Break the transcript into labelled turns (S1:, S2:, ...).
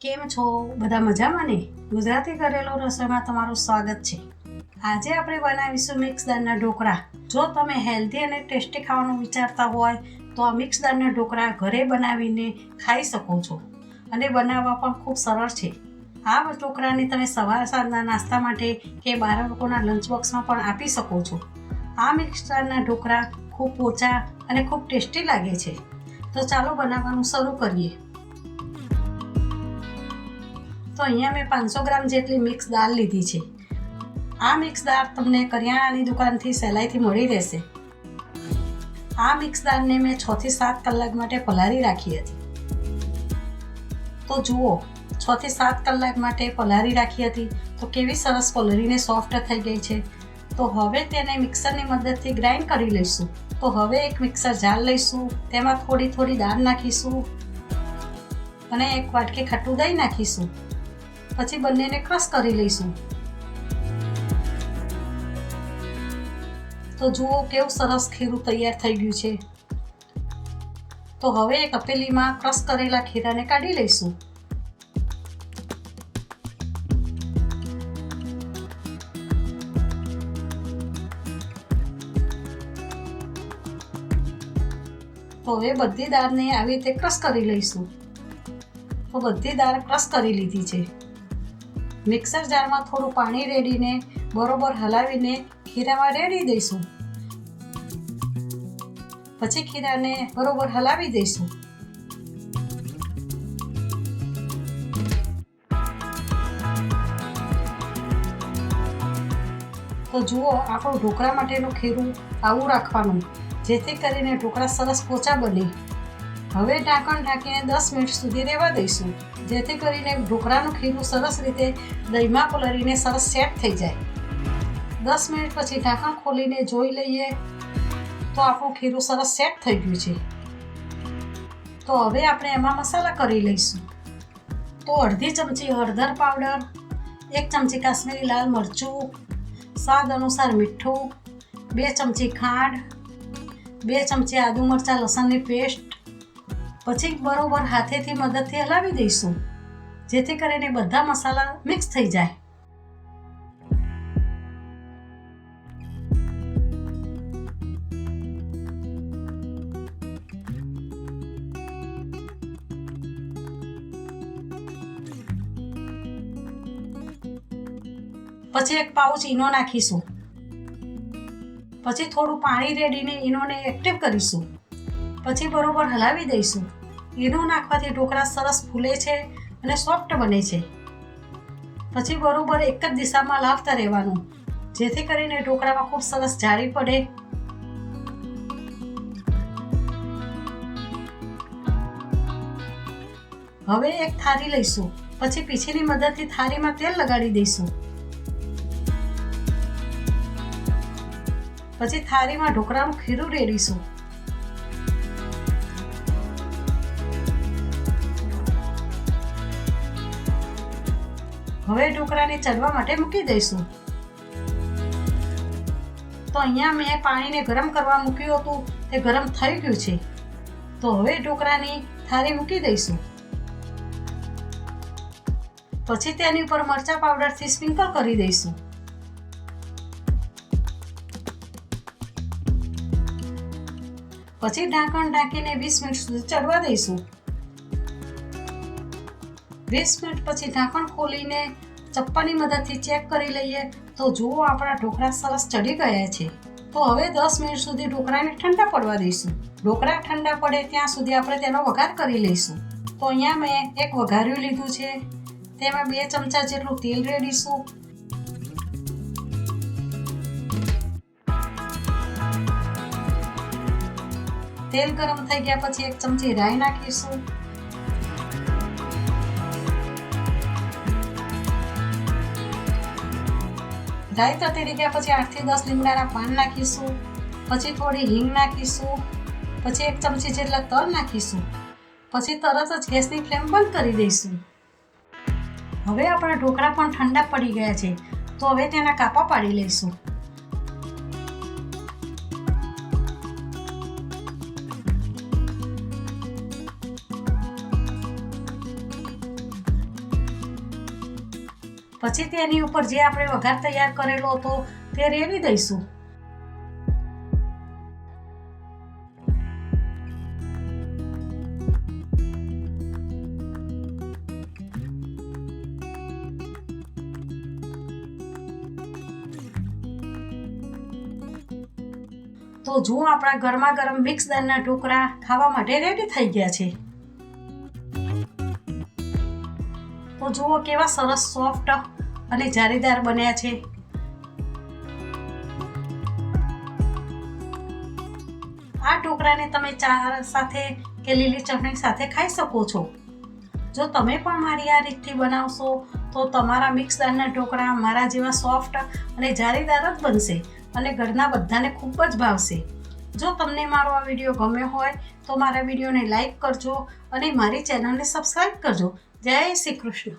S1: કેમ છો? બધા મજામાં ને? ગુજરાતી કરેલો રસોઈમાં તમારું સ્વાગત છે. આજે આપણે બનાવીશું મિક્સ દાળના ઢોકળા. જો તમે હેલ્ધી અને ટેસ્ટી ખાવાનું વિચારતા હોય, તો આ મિક્સ દાળના ઢોકળા ઘરે બનાવીને ખાઈ શકો છો. અને બનાવવા પણ ખૂબ સરળ છે. આ ઢોકળાને તમે સવાર સાંજના નાસ્તા માટે કે બાળકોના લંચ બોક્સમાં પણ આપી શકો છો. આ મિક્સ દાળના ઢોકળા ખૂબ પોચા અને ખૂબ ટેસ્ટી લાગે છે. તો ચાલો બનાવવાનું શરૂ કરીએ. તો અહીંયા મેં પાંચસો ગ્રામ જેટલી મિક્સ દાળ લીધી છે. આ મિક્સ દાળ તમને કરિયાણાની દુકાનથી સહેલાઈથી મળી રહેશે. આ મિક્સ દાળને મેં છથી સાત કલાક માટે પલાળી રાખી હતી. તો જુઓ છથી સાત કલાક માટે પલાળી રાખી હતી. તો કેવી સરસ પલળીને સોફ્ટ થઈ ગઈ છે. તો હવે તેને મિક્સરની મદદથી ગ્રાઇન્ડ કરી લઈશું. તો હવે એક મિક્સર જાર લઈશું. તેમાં થોડી થોડી દાળ નાખીશું. અને એક વાટકી ખાટું દહીં નાખીશું. પછી બંનેને ક્રશ કરી લઈશું. તો જુઓ કેવું સરસ ખીરું તૈયાર થઈ ગયું છે. તો હવે એક અપેલીમાં ક્રશ કરેલા ખીરાને કાઢી લઈશું. તો હવે બધી દાળને આવી રીતે ક્રશ કરી લઈશું. તો બધી દાળ ક્રશ કરી લીધી છે. મિક્સર જારમાં થોડું પાણી રેડીને બરોબર હલાવીને ખીરામાં રેડી દઈશું. પછી ખીરાને બરોબર હલાવી દઈશું. તો જુઓ, આપણું ઢોકળા માટેનું ખીરું આવું રાખવાનું, જેથી કરીને ઢોકળા સરસ પોચા બને. હવે ઢાંકણ ઢાંકીને દસ મિનિટ સુધી રહેવા દઈશું. જેથી કરીને ઢોકળાનું ખીરું સરસ રીતે દહીંમાં પલળીને સરસ સેટ થઈ જાય. દસ મિનિટ પછી ઢાંકણ ખોલીને જોઈ લઈએ તો આપણું ખીરું સરસ સેટ થઈ ગયું છે. તો હવે આપણે એમાં મસાલા કરી લઈશું. તો અડધી ચમચી હળદર પાવડર, એક ચમચી કાશ્મીરી લાલ મરચું, સ્વાદ અનુસાર મીઠું, બે ચમચી ખાંડ, બે ચમચી આદુ મરચાં લસણની પેસ્ટ પછી બરોબર હાથેથી મદદથી હલાવી દઈશું, જેથી કરીને બધા મસાલા મિક્સ થઈ જાય. પછી એક પાઉચ ઈનો નાખીશું. પછી થોડું પાણી રેડીને ઈનોને એક્ટિવ કરીશું. પછી બરોબર હલાવી દઈશું. ઈનો નાખવાથી ઢોકળા સરસ ફૂલે છે અને સોફ્ટ બને છે. પછી બરોબર એક જ દિશામાં લાવતા રહેવાનું, જેથી કરીને ઢોકળામાં ખૂબ સરસ જાળી પડે. હવે એક થાળી લઈશું, પછી પીછીની મદદથી થાળીમાં તેલ લગાડી દઈશું. પછી થાળીમાં ઢોકળાનું ખીરું રેડીશું. હવે ઢોકળાને ચડવા માટે મૂકી દઈશું. તો અહીંયા મેં પાણીને ગરમ કરવા મૂક્યું હતું. તે ગરમ થઈ ગયું છે. તો હવે ઢોકળાની થાળી મૂકી દઈશું. પછી તેની ઉપર મરચા પાવડરથી સ્પ્રિંકલ કરી દઈશું. પછી ઢાંકણ ઢાંકીને વીસ મિનિટ સુધી ચડવા દઈશું. વીસ મિનિટ પછી ઢાંકણ ખોલીને ચપ્પાની મદદથી ચેક કરી લઈએ, તો જુઓ આપણા ઢોકળા સરસ ચડી ગયા છે. તો હવે દસ મિનિટ સુધી ઢોકળાને ઠંડા પડવા દઈશું. ઢોકળા ઠંડા પડે ત્યાં સુધી આપણે તેનો વઘાર કરી લઈશું. તો અહીંયા મેં એક વઘાર્યું લીધું છે. તેમાં બે ચમચા જેટલું તેલ રેડીશું. તેલ ગરમ થઈ ગયા પછી એક ચમચી રાઈ નાખીશું. રાઈ તતેરી ગયા પછી આઠથી દસ લીમડાના પાન નાખીશું, પછી થોડી હિંગ નાખીશું, પછી એક ચમચી જેટલા તલ નાખીશું, પછી તરત જ ગેસની ફ્લેમ બંધ કરી દઈશું. હવે આપણા ઢોકળા પણ ઠંડા પડી ગયા છે, તો હવે તેના કાપા પાડી લઈશું. પછી તેની ઉપર જે આપણે વઘાર તૈયાર કરેલો હતો તે રેડી દઈશું. તો જુઓ આપણા ગરમા ગરમ મિક્સ દાળના ઢોકળા ખાવા માટે રેડી થઈ ગયા છે. તો જુઓ કેવા સરસ સોફ્ટ અને જારીદાર બન્યા છે. આ ઢોકળાને તમે ચા સાથે કે લીલી ચટણી સાથે ખાઈ શકો છો. જો તમે પણ મારી આ રીતથી બનાવશો, તો તમારા મિક્સ દાળના ઢોકળા મારા જેવા સોફ્ટ અને જારીદાર જ બનશે અને ઘરના બધાને ખૂબ જ ભાવશે. જો તમને મારો આ વીડિયો ગમ્યો હોય, તો મારા વિડીયોને લાઈક કરજો અને મારી ચેનલને સબસ્ક્રાઈબ કરજો. જય શ્રી કૃષ્ણ.